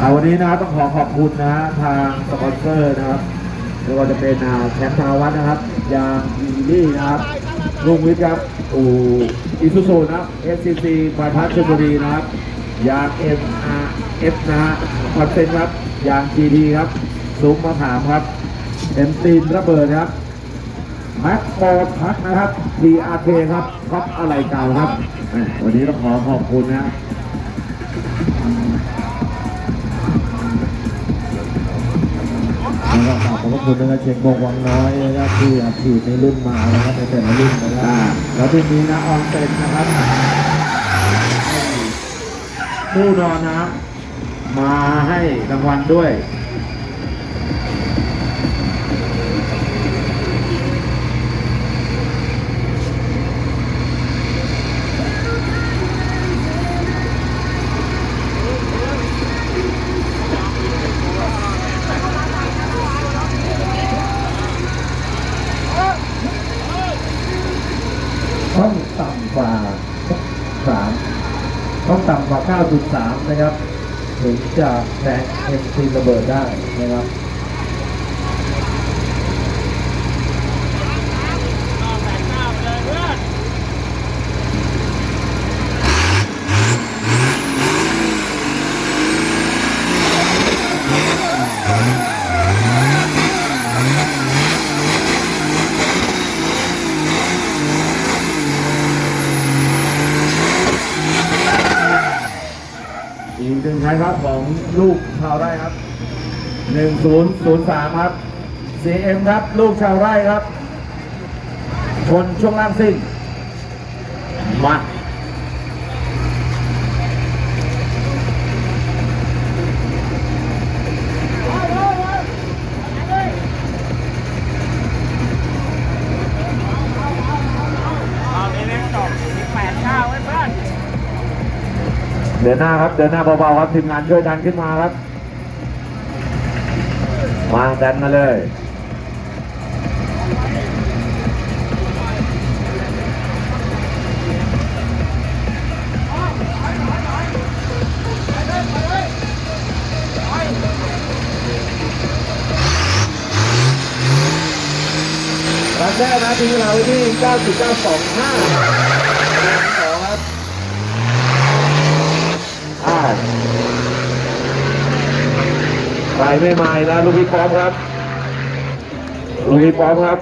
เอาวันนี้นะต้องขอขอบคุณนะทางสปอนเซอร์นะครับไม่ว่าจะเป็นแชมป์ธนวัฒน์นะครับ ยางอีลี่นะครับลุงวิทย์ครับอูอิซูซูนะ SCC บายพัฒน์ชลบุรีนะครับ ยาง MRF นะฮะคอนเซนครับ ยาง GT ครับซุ้มมะขามครับเอ็มซีนระเบิดครับแม็กโฟร์พัทนะครับ TRK ครับท็อปอะไรเก่าครับ วันนี้ต้องขอขอบคุณนะ แล้วก็ขอบพระคุณนะครับเชียงบงวังน้อยนะครับที่อัดฉีดในรุ่นมานะครับในแต่ละรุ่นนะครับแล้วทีนี้นะออนเซ็นนะครับผู้รอนะมาให้รางวัลด้วย สามต้องต่ำกว่า 9.3 นะครับ ถึงจะแซงเอ็มซีระเบิดได้นะครับ อีก หนึ่งใครครับของลูกชาวไร่ครับหนึ่งศูนย์ศูนย์สามครับ CM ครับลูกชาวไร่ครับชนช่วงล่างซิ่งมา เดินหน้าครับเดินหน้าเบาๆครับทีมงานช่วยดันขึ้นมาครับวาดันมาเลยรันแรกนะทีมเราไว้ที่ 9.925สองครับ อ่าใคร ไม่มาอีกนะลูกพี่พร้อมครับ ลูกพี่พร้อมครับ